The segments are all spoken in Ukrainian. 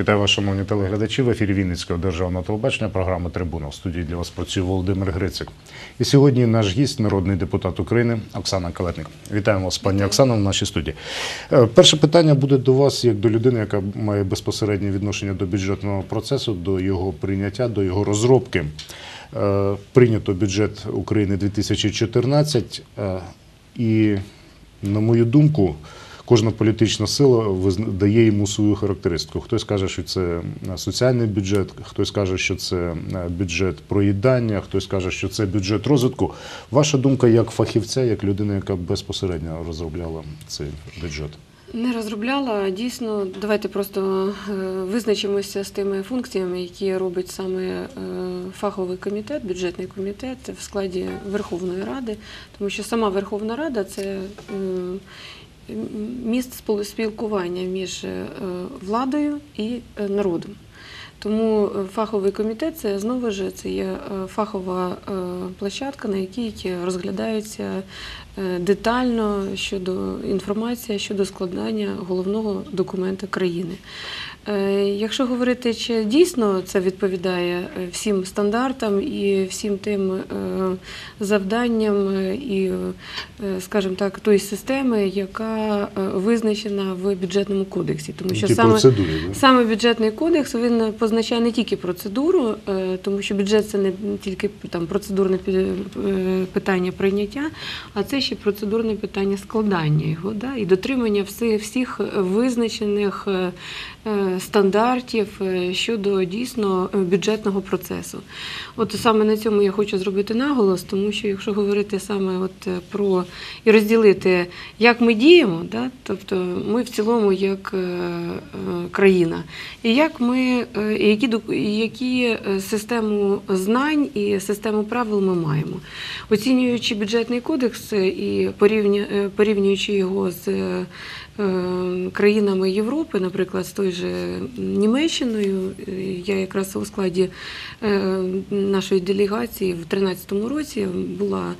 Вітаю вас, шановні телеглядачі. В ефірі Вінницького державного телебачення, програми Трибуна. В студії для вас працює Володимир Грицик. І сьогодні наш гість, народний депутат України Оксана Калетник. Вітаємо вас, пані Оксана, в нашій студії. Е, Перше питання буде до вас, як до людини, яка має безпосереднє відношення до бюджетного процесу, до його прийняття, до його розробки. Е, Прийнято бюджет України 2014 е, і, на мою думку, Кожна політична сила дає йому свою характеристику. Хтось каже, що це е, соціальний бюджет, хтось каже, що це е, бюджет проїдання, хтось каже, що це бюджет розвитку. Ваша думка як фахівця, як людина, яка безпосередньо розробляла цей бюджет? Не розробляла. Дійсно, давайте просто е, визначимося з тими функціями, які робить саме фаховий комітет, бюджетний комітет в складі Верховної Ради, тому що сама Верховна Рада це міст спілкування між е, владою і е, народом. Тому е, фаховий комітет це знову ж це є фахова площадка, на якій розглядаються детально щодо інформація щодо складання головного документа країни. Е, Якщо говорити, чи дійсно це відповідає е, всім стандартам і всім тим е, завданням і, скажімо так, тої системи, яка визначена в бюджетному кодексі, тому що Ті саме? Саме бюджетний кодекс він позначає не тільки процедуру, тому що бюджет це не тільки там процедурне питання прийняття, а це ще процедурне питання складання його, да, і дотримання всі- всіх визначених стандартів е, щодо дійсно е, бюджетного процесу. От саме на цьому я хочу зробити наголос, тому що якщо говорити саме от е, про і розділити, як ми діємо, да, тобто ми в цілому як країна, і як ми які які систему знань і систему правил ми маємо, оцінюючи бюджетний кодекс і порівнюючи його з країнами Європи, наприклад, з той же Німеччиною. Е, Я якраз у складі е, нашої делегації в 2013 році була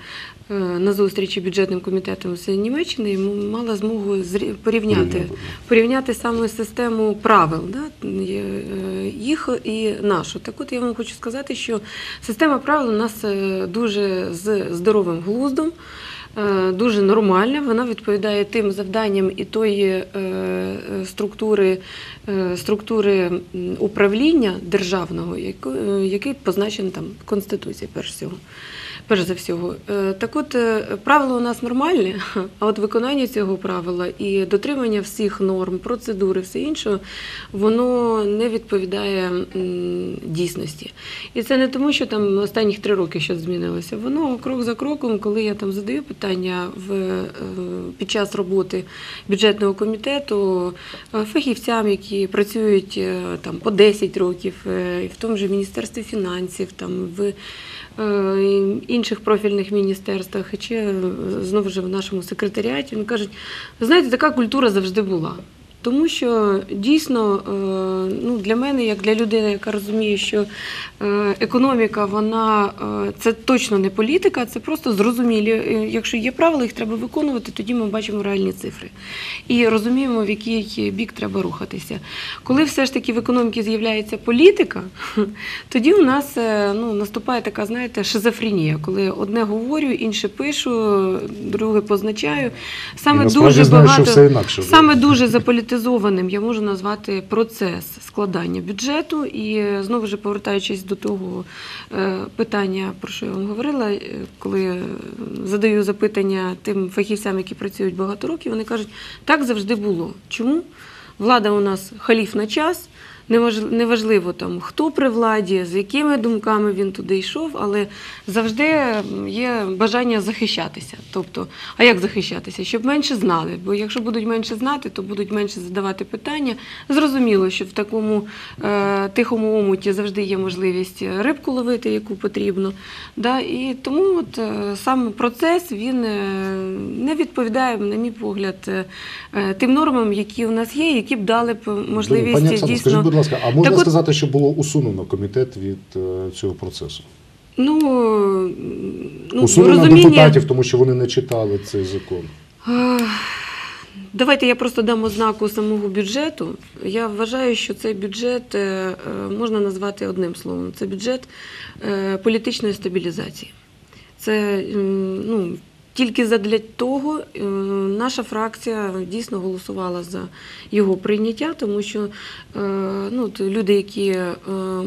е, на зустрічі бюджетним комітетом з Німеччини і мала змогу порівняти, Порівняти. саме систему правил да, е, їх і нашу. Так от я вам хочу сказати, що система правил у нас е, дуже з здоровим глуздом. Е, Дуже нормальна, вона відповідає тим завданням і тої е, е, структури, структури управління державного, який позначений там Конституцією, перш всього. Перш за всього, Е, так от е, правило у нас нормальне, а от виконання цього правила і дотримання всіх норм, процедури, все інше, воно не відповідає дійсності. І це не тому, що там останніх три роки щось змінилося. Воно крок за кроком, коли я там задаю питання в, е, під час роботи бюджетного комітету фахівцям, які працюють там по 10 років, в тому же Міністерстві фінансів, там в інших профільних міністерствах, чи е, знову ж в нашому секретаріаті, вони кажуть, ви знаєте, така культура завжди була. Тому що дійсно е, ну, для мене, як для людини, яка розуміє, що е, економіка, вона е, це точно не політика, це просто зрозумілі. Якщо є правила, їх треба виконувати, тоді ми бачимо реальні цифри і розуміємо, в який бік треба рухатися. Коли все ж таки в економіці з'являється політика, тоді у нас ну, наступає така, знаєте, шизофренія, коли одне говорю, інше пишу, друге позначаю. Саме І дуже багато інакше, саме дуже заполітизованим я можу назвати процес складання бюджету. І знову ж повертаючись до того е, питання, про що я вам говорила, е, коли задаю запитання тим фахівцям, які працюють багато років, вони кажуть, так завжди було. Чому? Влада у нас халіф на час. Неваж- Неважливо там, хто при владі, з якими думками він туди йшов, але завжди є бажання захищатися. Тобто, а як захищатися? Щоб менше знали. Бо якщо будуть менше знати, то будуть менше задавати питання. Зрозуміло, що в такому е, тихому омуті завжди є можливість рибку ловити, яку потрібно. Да? І тому от, е, сам процес він е, не відповідає, на мій погляд, е, е, тим нормам, які у нас є, які б дали б можливість Пані Оксано, дійсно. скажіть, будь ласка, а можна Так от- сказати, що було усунено комітет від е, цього процесу? Ну, ну усунено розуміння, депутатів, тому що вони не читали цей закон. Давайте я просто дам ознаку самого бюджету. Я вважаю, що цей бюджет е, е, можна назвати одним словом. Це бюджет е, політичної стабілізації. Це ну, тільки задля того е, наша фракція дійсно голосувала за його прийняття, тому що е, ну, люди, які е,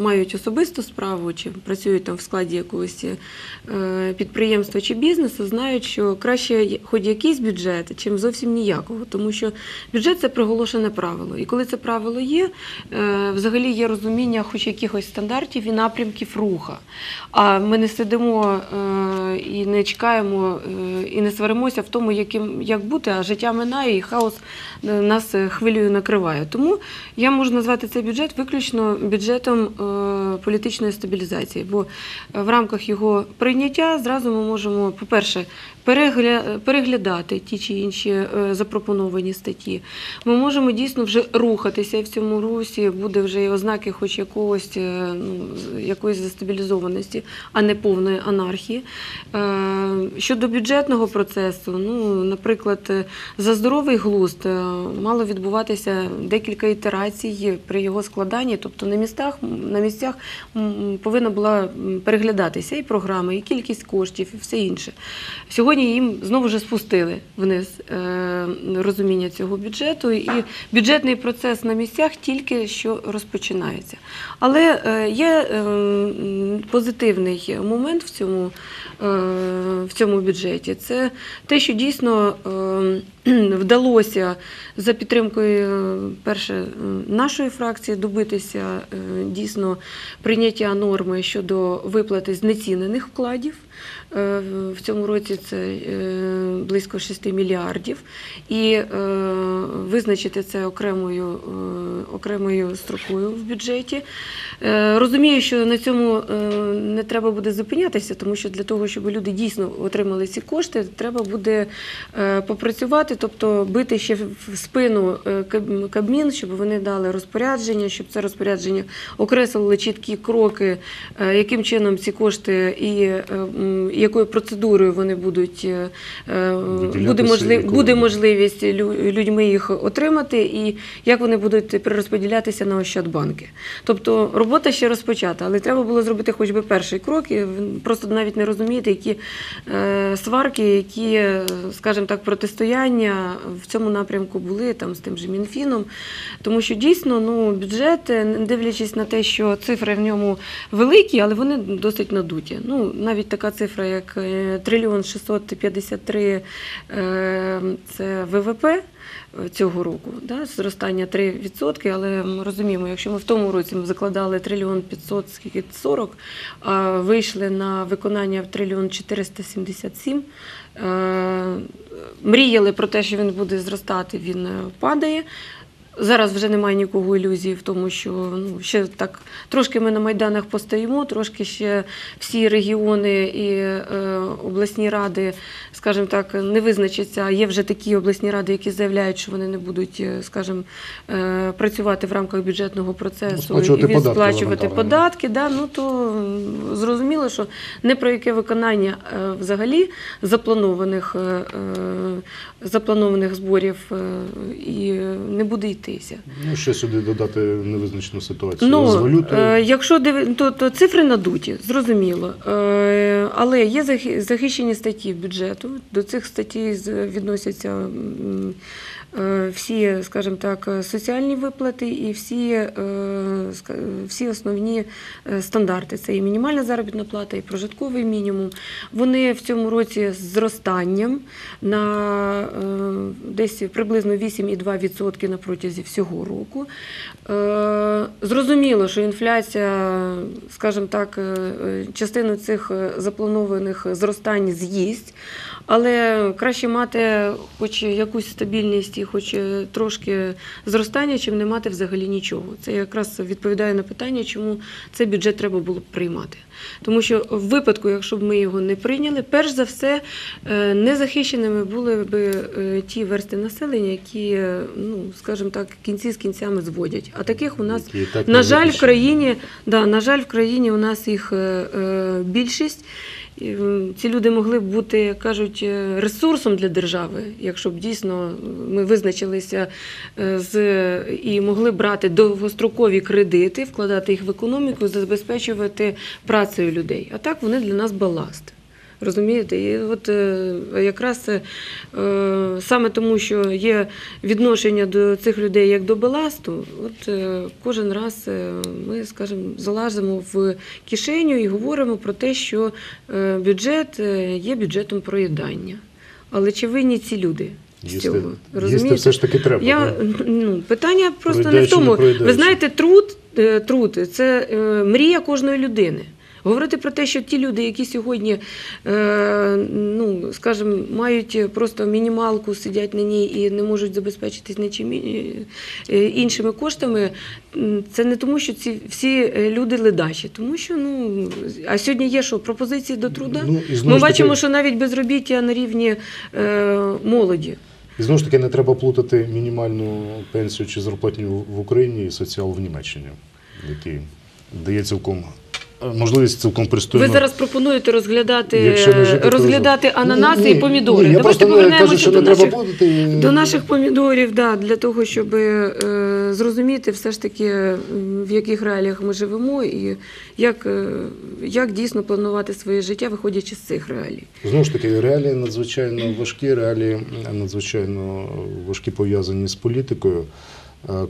мають особисту справу чи працюють там в складі якогось підприємства чи бізнесу, знають, що краще хоч якийсь бюджет, чим зовсім ніякого, тому що бюджет це приголошене правило. І коли це правило є, взагалі є розуміння хоч якихось стандартів і напрямків руха. А ми не сидимо і не чекаємо і не сваримося в тому, яким як бути, а життя минає і хаос е, нас е, хвилею накриває. Тому я можу назвати цей бюджет виключно бюджетом е, політичної стабілізації, бо в рамках його прийняття зразу ми можемо, по-перше, перегля- переглядати ті чи інші запропоновані статті. Ми можемо дійсно вже рухатися в цьому русі, буде вже і ознаки хоч якогось ну, якоїсь застабілізованості, а не повної анархії. Щодо бюджетного процесу, ну, наприклад, е, за здоровий глузд е, мало відбуватися декілька ітерацій при його складанні, тобто на містах, на місцях повинна була переглядатися і програми, і кількість коштів, і все інше. Сьогодні їм знову ж спустили вниз е, розуміння цього бюджету, і бюджетний процес на місцях тільки що розпочинається. Але є позитивний момент в цьому, в цьому бюджеті. Це те, що дійсно е, вдалося за підтримкою е, перше е, нашої фракції добитися е, дійсно прийняття норми щодо виплати знецінених вкладів. Е, В цьому році це е, близько 6 мільярдів, і е, визначити це окремою, окремою строкою в бюджеті. Розумію, що на цьому не треба буде зупинятися, тому що для того, щоб люди дійсно отримали ці кошти, треба буде попрацювати, тобто бити ще в спину Кабмін, щоб вони дали розпорядження, щоб це розпорядження окреслило чіткі кроки, яким чином ці кошти і якою процедурою вони будуть е, е, буде, можлив, буде можливість людьми їх отримати, і як вони будуть перерозподілятися на Ощадбанки. Тобто робота ще розпочата, але треба було зробити хоч би перший крок. І просто навіть не розумієте, які е, сварки, які, скажімо так, протистояння в цьому напрямку були там з тим же Мінфіном. Тому що дійсно ну, бюджет, не дивлячись на те, що цифри в ньому великі, але вони досить надуті. Ну, навіть така цифра, як е, трильйон 653 е, це ВВП цього року, да, зростання 3%, але ми розуміємо, якщо ми в тому році ми закладали трильйон 500, скільки 40, а вийшли на виконання в трильйон 477, е, мріяли про те, що він буде зростати, він е, падає. Зараз вже немає нікого ілюзії в тому, що ну, ще так трошки ми на майданах постоїмо, трошки ще всі регіони і е, обласні ради, скажімо так, не визначаться. Є вже такі обласні ради, які заявляють, що вони не будуть, е, скажімо, е, працювати в рамках бюджетного процесу Сплачувати і сплачувати податки. Да, ну то зрозуміло, що не про яке виконання е, взагалі запланованих, запланованих зборів і не буде йтися. Ну, ще сюди додати невизначену ситуацію з Ну, валютою. е, якщо то, то цифри надуті, зрозуміло. Але є захи- захищені статті бюджету. До цих статей відносяться всі, скажімо так, е, соціальні виплати і всі, е, всі основні е, стандарти. Це і мінімальна заробітна плата, і прожитковий мінімум. Вони в цьому році з зростанням на е, десь приблизно 8,2% на протязі всього року. Е, Зрозуміло, що інфляція, скажімо так, е, е, частину цих е, запланованих зростань з'їсть, але краще мати хоч якусь стабільність хоч е, трошки зростання, чим не мати взагалі нічого. Це якраз відповідає на питання, чому цей бюджет треба було б приймати. Тому що в випадку, якщо б ми його не прийняли, перш за все е, незахищеними були б е, ті версти населення, які, е, ну скажімо так, кінці з кінцями зводять. А таких у нас так на жаль, в країні, да, на жаль, в країні у нас їх більшість. Ці люди могли б бути, як кажуть, ресурсом для держави, якщо б дійсно ми визначилися з і могли брати довгострокові кредити, вкладати їх в економіку, забезпечувати працею людей. А так вони для нас баласт. Розумієте, і от е, якраз е, саме тому, що є відношення до цих людей як до баласту, от е, кожен раз ми, скажімо, залазимо в кишеню і говоримо про те, що бюджет є бюджетом проїдання. Але чи винні ці люди з Їсти, цього? їсти все ж таки треба. Я, да? ну, питання просто не в Проїдаючи, не тому. Ви знаєте, труд, труд це мрія кожної людини. Говорити про те, що ті люди, які сьогодні, е, ну, скажімо, мають просто мінімалку, сидять на ній і не можуть забезпечитись нічим е, е, іншими коштами, це не тому, що ці всі люди ледачі, тому що ну а сьогодні є що пропозиції до труда. Ну, Ми ж таки- бачимо, що навіть безробіття на рівні е, молоді. І знову ж таки не треба плутати мінімальну пенсію чи зарплатню в Україні і соціал в Німеччині, який дає цілком можливість цілком пристойно. Ви зараз пропонуєте розглядати, розглядати ананаси Ні, і помідори. Ні, я Давайте повернемося кажу, до наших, до наших помідорів, да, для того, щоб е, зрозуміти все ж таки, в яких реаліях ми живемо і як, е, як дійсно планувати своє життя, виходячи з цих реалій. Знову ж таки, реалії надзвичайно важкі, реалії надзвичайно важкі пов'язані з політикою.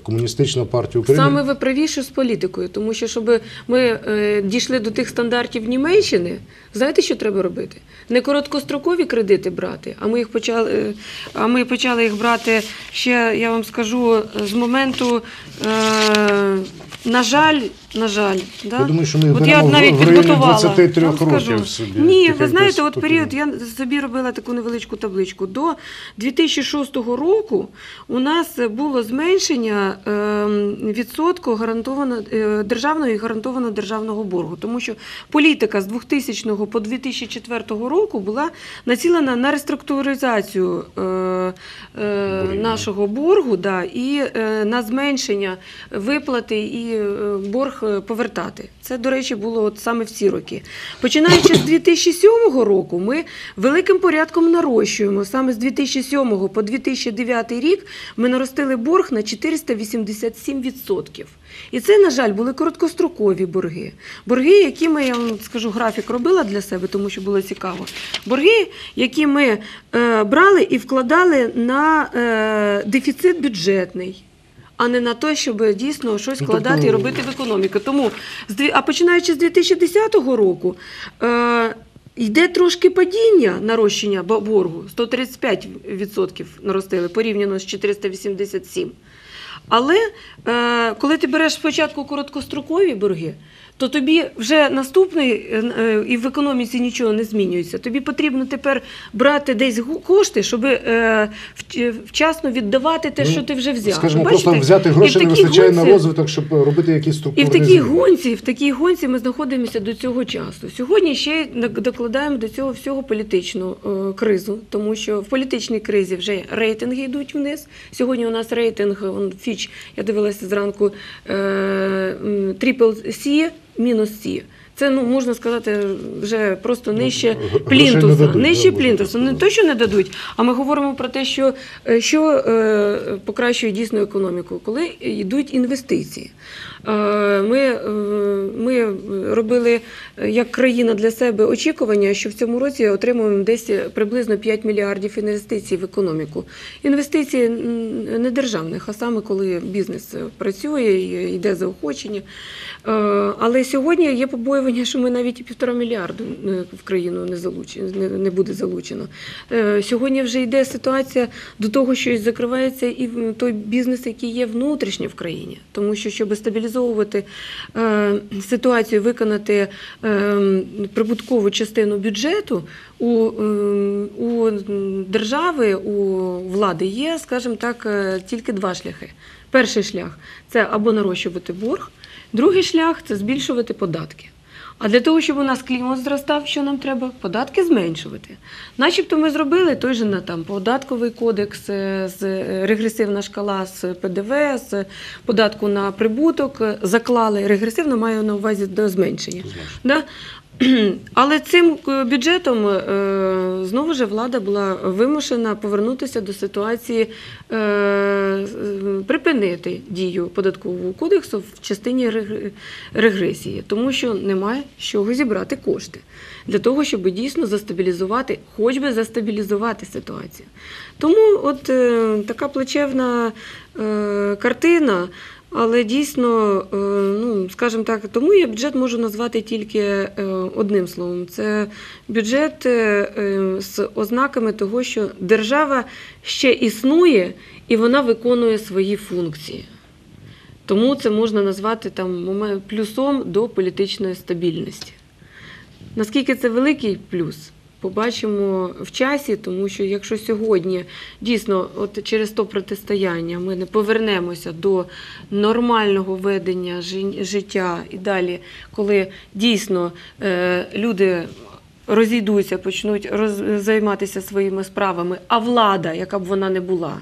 Комуністична партія України Саме ви правіше з політикою, тому що щоб ми е, дійшли до тих стандартів Німеччини, знаєте, що треба робити? Не короткострокові кредити брати, а ми їх почали, е, а ми почали їх брати ще, я вам скажу, з моменту, е, на жаль, на жаль, да? Я думаю, що ми От я навіть в підготувала. 23 вам скажу. років собі, Ні, ви знаєте, от період я собі робила таку невеличку табличку. До 2006 року у нас було зменшення ем, відсотку гарантовано е, державного і гарантовано державного боргу, тому що політика з 2000 по 2004 року була націлена на реструктуризацію е, е, нашого боргу да, і на зменшення виплати і борг е, повертати. Це, до речі, було от саме в ці роки. Починаючи з 2007 року, ми великим порядком нарощуємо. Саме з 2007 по 2009 рік ми наростили борг на 487%. І це, на жаль, були короткострокові борги. Борги, які ми, я вам скажу, графік робила для себе, тому що було цікаво. Борги, які ми е, брали і вкладали на е, дефіцит бюджетний. А не на те, щоб дійсно щось Ну, вкладати тобто- і робити в економіку. Тому, а починаючи з 2010 року, е, йде трошки падіння нарощення боргу. 135% наростили порівняно з 487. Але е, коли ти береш спочатку короткострокові борги, то тобі вже наступний е, е, і в економіці нічого не змінюється. Тобі потрібно тепер брати десь кошти, щоб е, вчасно віддавати те, Ну, що ти вже взяв. Скажімо, Бачите? просто взяти гроші не вистачає на розвиток, щоб робити якісь і в такій гонці, в такій гонці ми знаходимося до цього часу. Сьогодні ще докладаємо до цього всього політичну кризу, тому що в політичній кризі вже рейтинги йдуть вниз. Сьогодні у нас рейтинг Фіч, я дивилася зранку трипл Сі мінус Сі. Це ну можна сказати вже просто нижче грошей не плінтуса. дадуть, нижче да, плінтуса. Не то, що не дадуть, а ми говоримо про те, що, е, що е, покращує дійсно економіку, коли йдуть інвестиції. Е, Ми, е, ми робили е, як країна для себе очікування, що в цьому році отримуємо десь приблизно 5 мільярдів інвестицій в економіку. Інвестиції не державних, а саме коли бізнес працює йде заохочення. Е, Але сьогодні є побоювання, що ми навіть і півтора мільярду е, в країну не залучено, не, буде залучено. Е, Сьогодні вже йде ситуація до того, що закривається і той бізнес, який є внутрішньо в країні. Тому що, щоб стабілізовувати е, ситуацію, виконати е, прибуткову частину бюджету, у, е, у держави, у влади є, скажімо так, е, тільки два шляхи. Перший шлях це або нарощувати борг, другий шлях це збільшувати податки. А для того, щоб у нас клімат зростав, що нам треба? Податки зменшувати. Начебто ми зробили той же на там податковий кодекс, е, з е, регресивна шкала з ПДВ, з податку на прибуток, е, заклали. Регресивно маю на увазі до зменшення. Да? Але цим е, бюджетом е, знову ж влада була вимушена повернутися до ситуації е, припинити дію податкового кодексу в частині регресії, тому що немає з чого зібрати кошти для того, щоб дійсно застабілізувати, хоч би застабілізувати ситуацію. Тому от така плачевна е, картина. Але дійсно, е, ну скажімо так, тому я бюджет можу назвати тільки е, одним словом: це бюджет е, з ознаками того, що держава ще існує і вона виконує свої функції. Тому це можна назвати там плюсом до політичної стабільності. Наскільки це великий плюс? Побачимо в часі, тому що якщо сьогодні дійсно, от через то протистояння, ми не повернемося до нормального ведення життя і далі, коли дійсно е, люди розійдуться, почнуть роз, займатися своїми справами, а влада, яка б вона не була,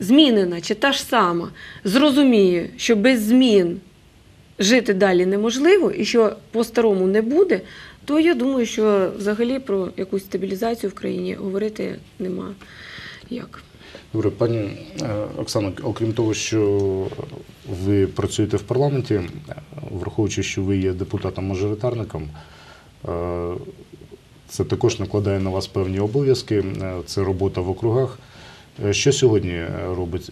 змінена чи та ж сама, зрозуміє, що без змін жити далі неможливо і що по-старому не буде, то я думаю, що взагалі про якусь стабілізацію в країні говорити нема як. Добре, пані е, Оксано, окрім того, що ви працюєте в парламенті, е, враховуючи, що ви є депутатом-мажоритарником, е, це також накладає на вас певні обов'язки. Це робота в округах. Що сьогодні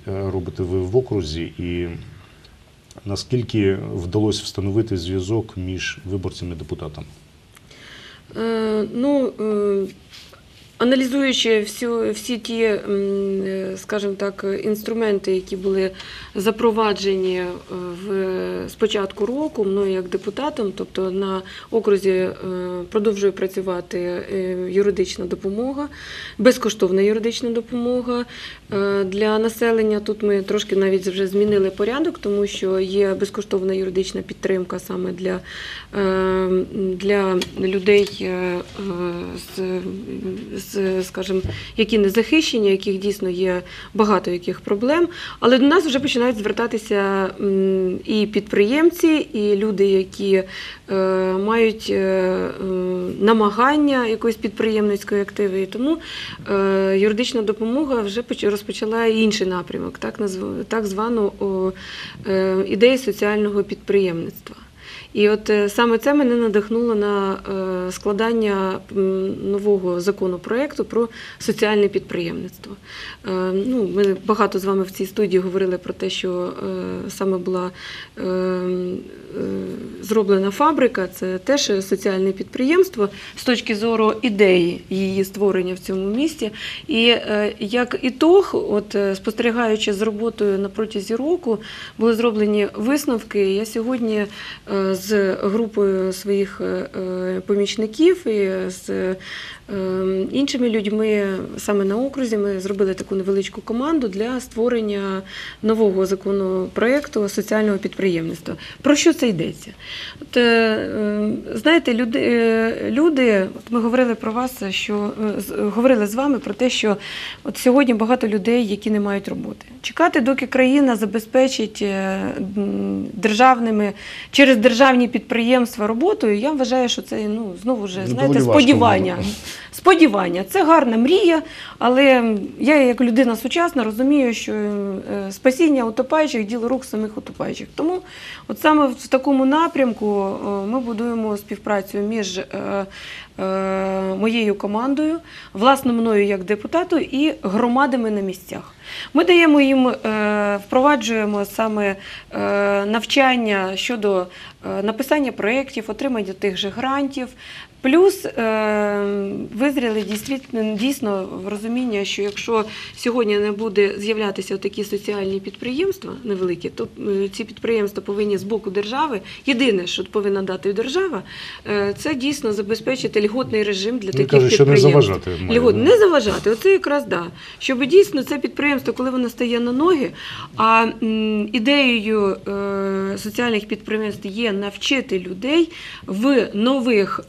робите ви в окрузі і наскільки вдалося встановити зв'язок між виборцями і депутатами? Е, ну, е, аналізуючи всю, всі ті, е, скажімо так, інструменти, які були запроваджені е, в, з початку року мною як депутатом, тобто на окрузі е, продовжує працювати юридична допомога, безкоштовна юридична допомога для населення. Тут ми трошки навіть вже змінили порядок, тому що є безкоштовна юридична підтримка саме для, для людей з, скажімо, які не захищені, яких дійсно є багато яких проблем. Але до нас вже починають звертатися і підприємці, і люди, які е, мають е, намагання якоїсь підприємницької активи. І тому е, юридична допомога вже розпочала інший напрямок, так, звану ідею соціального підприємництва. І от е, саме це мене надихнуло на е, складання нового законопроекту про соціальне підприємництво. Е, Ну, ми багато з вами в цій студії говорили про те, що саме була зроблена фабрика, це теж соціальне підприємство з точки зору ідеї її створення в цьому місті. І як ітог, от спостерігаючи з роботою на протязі року, були зроблені висновки. Я сьогодні з групою своїх е, е, помічників і з іншими людьми саме на окрузі ми зробили таку невеличку команду для створення нового законопроекту соціального підприємництва. Про що це йдеться? От, е, е, знаєте, люди, е, люди, от ми говорили про вас, що е, говорили з вами про те, що от сьогодні багато людей, які не мають роботи. Чекати, доки країна забезпечить державними через державні підприємства роботою, я вважаю, що це ну знову ж знаєте, сподівання. Сподівання, це гарна мрія, але я, як людина сучасна, розумію, що е, спасіння утопаючих діло рук самих утопаючих. Тому, от саме в такому напрямку е, ми будуємо співпрацю між е, моєю командою, власне мною як депутату і громадами на місцях. Ми даємо їм, впроваджуємо саме навчання щодо написання проєктів, отримання тих же грантів. Плюс е, визріли дійсно, дійсно в розуміння, що якщо сьогодні не буде з'являтися такі соціальні підприємства невеликі, то е, ці підприємства повинні з боку держави. Єдине, що повинна дати держава, е, це дійсно забезпечити льготний режим для таких кажуть, що не підприємств. заважати має, Льгот- не заважати. Оце якраз да. Щоб дійсно це підприємство, коли воно стає на ноги, а ідеєю е, соціальних підприємств є навчити людей в нових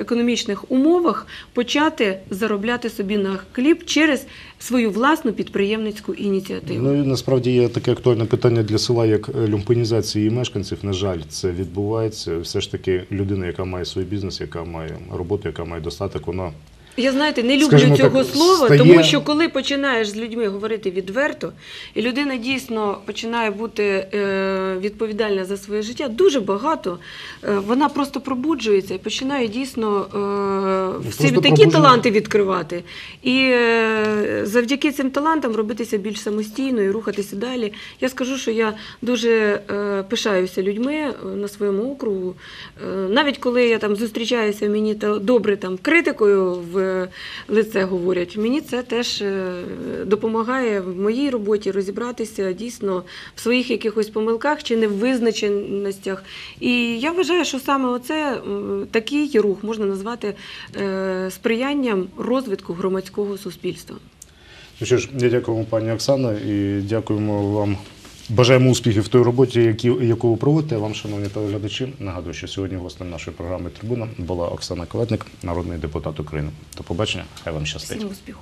економічних умовах почати заробляти собі на хліб через свою власну підприємницьку ініціативу. Ну насправді є таке актуальне питання для села, як люмпенізація її мешканців. На жаль, це відбувається. Все ж таки, людина, яка має свій бізнес, яка має роботу, яка має достаток, вона Я знаєте, не люблю Скажімо цього так, слова, стає- тому що коли починаєш з людьми говорити відверто, і людина дійсно починає бути е, відповідальна за своє життя, дуже багато е, вона просто пробуджується і починає дійсно е, в собі такі пробудження. таланти відкривати. І завдяки цим талантам робитися більш самостійно і рухатися далі. Я скажу, що я дуже пишаюся людьми на своєму округу. Навіть коли я там зустрічаюся, мені добре там критикою в лице говорять. Мені це теж е, допомагає в моїй роботі розібратися дійсно в своїх якихось помилках чи невизначеностях. І я вважаю, що саме оце такий рух можна назвати е, сприянням розвитку громадського суспільства. Ну що ж, я дякую пані Оксана, і дякуємо вам. Бажаємо успіхів в той роботі, яку ви проводите. Вам, шановні телеглядачі, нагадую, що сьогодні гостем нашої програми Трибуна була Оксана Калетник, народний депутат України. До побачення, хай вам щастить. Всім успіху.